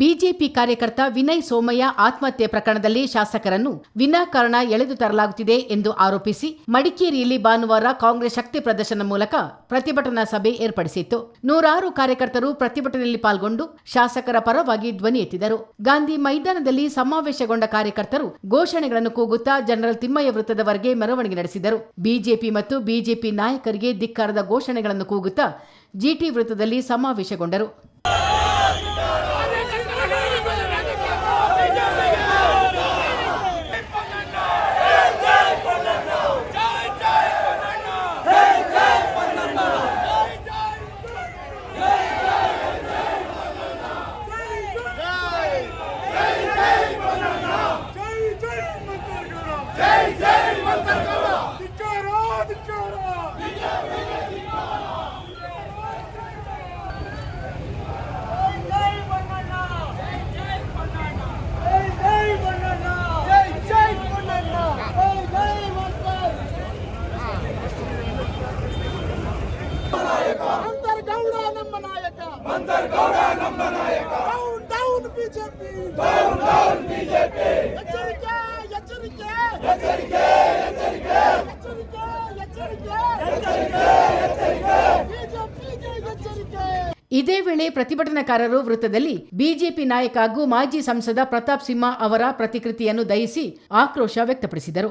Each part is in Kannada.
ಬಿಜೆಪಿ ಕಾರ್ಯಕರ್ತ ವಿನಯ್ ಸೋಮಯ್ಯ ಆತ್ಮಹತ್ಯೆ ಪ್ರಕರಣದಲ್ಲಿ ಶಾಸಕರನ್ನು ವಿನಾಕಾರಣ ಎಳೆದು ತರಲಾಗುತ್ತಿದೆ ಎಂದು ಆರೋಪಿಸಿ ಮಡಿಕೇರಿಯಲ್ಲಿ ಭಾನುವಾರ ಕಾಂಗ್ರೆಸ್ ಶಕ್ತಿ ಪ್ರದರ್ಶನ ಮೂಲಕ ಪ್ರತಿಭಟನಾ ಸಭೆ ಏರ್ಪಡಿಸಿತ್ತು. ನೂರಾರು ಕಾರ್ಯಕರ್ತರು ಪ್ರತಿಭಟನೆಯಲ್ಲಿ ಪಾಲ್ಗೊಂಡು ಶಾಸಕರ ಪರವಾಗಿ ಧ್ವನಿ ಎತ್ತಿದರು. ಗಾಂಧಿ ಮೈದಾನದಲ್ಲಿ ಸಮಾವೇಶಗೊಂಡ ಕಾರ್ಯಕರ್ತರು ಘೋಷಣೆಗಳನ್ನು ಕೂಗುತ್ತಾ ಜನರಲ್ ತಿಮ್ಮಯ್ಯ ವೃತ್ತದವರೆಗೆ ಮೆರವಣಿಗೆ ನಡೆಸಿದರು. ಬಿಜೆಪಿ ಮತ್ತು ಬಿಜೆಪಿ ನಾಯಕರಿಗೆ ಧಿಕ್ಕಾರದ ಘೋಷಣೆಗಳನ್ನು ಕೂಗುತ್ತಾ ಜಿಟಿ ವೃತ್ತದಲ್ಲಿ ಸಮಾವೇಶಗೊಂಡರು. ನಮ್ಮ ನಾಯಕ ಅಂತರ್ಗೌಡ ನಮ್ಮ ನಾಯಕ down down BJP down down BJP ಎಚ್ಚರಿಕೆ ಎಚ್ಚರಿಕೆ. ಎಚ್ಚರಿಕೆ ಎಚ್ಚರಿಕೆ. ಎಚ್ಚರಿಕೆ ಎಚ್ಚರಿಕೆ. ಎಚ್ಚರಿಕೆ ಎಚ್ಚರಿಕೆ. ಬಿಜೆಪಿಗೆ ಎಚ್ಚರಿಕೆ. ಇದೇ ವೇಳೆ ಪ್ರತಿಭಟನಾಕಾರರು ವೃತ್ತದಲ್ಲಿ ಬಿಜೆಪಿ ನಾಯಕ ಹಾಗೂ ಮಾಜಿ ಸಂಸದ ಪ್ರತಾಪ್ ಸಿಂಹ ಅವರ ಪ್ರತಿಕೃತಿಯನ್ನು ದಹಿಸಿ ಆಕ್ರೋಶ ವ್ಯಕ್ತಪಡಿಸಿದರು.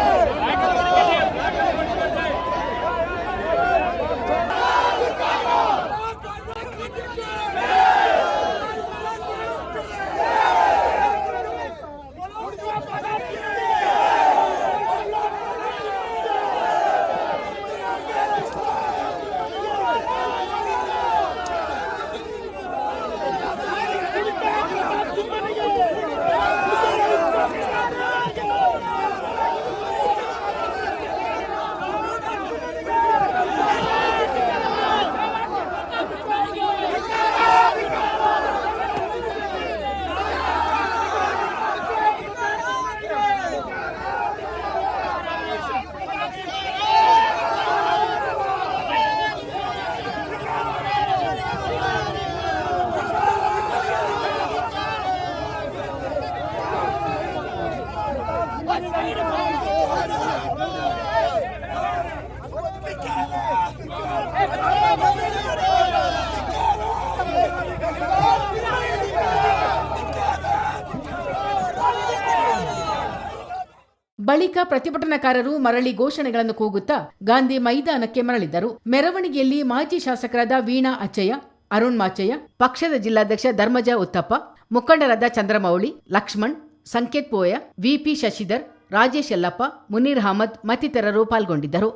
ಬಳಿಕ ಪ್ರತಿಭಟನಾಕಾರರು ಮರಳಿ ಘೋಷಣೆಗಳನ್ನು ಕೂಗುತ್ತಾ ಗಾಂಧಿ ಮೈದಾನಕ್ಕೆ ಮರಳಿದ್ದರು. ಮೆರವಣಿಗೆಯಲ್ಲಿ ಮಾಜಿ ಶಾಸಕರಾದ ವೀಣಾ ಅಚ್ಚಯ್ಯ, ಅರುಣ್ ಮಾಚಯ್ಯ, ಪಕ್ಷದ ಜಿಲ್ಲಾಧ್ಯಕ್ಷ ಧರ್ಮಜ ಉತ್ತಪ್ಪ, ಮುಖಂಡರಾದ ಚಂದ್ರಮೌಳಿ, ಲಕ್ಷ್ಮಣ್, ಸಂಕೇತ್ ಪೋಯ ವಿಪಿ ಶಶಿಧರ್, ರಾಜೇಶ್ ಯಲ್ಲಪ್ಪ, ಮುನೀರ್ ಅಹಮದ್ ಮತ್ತಿತರರು ಪಾಲ್ಗೊಂಡಿದ್ದರು.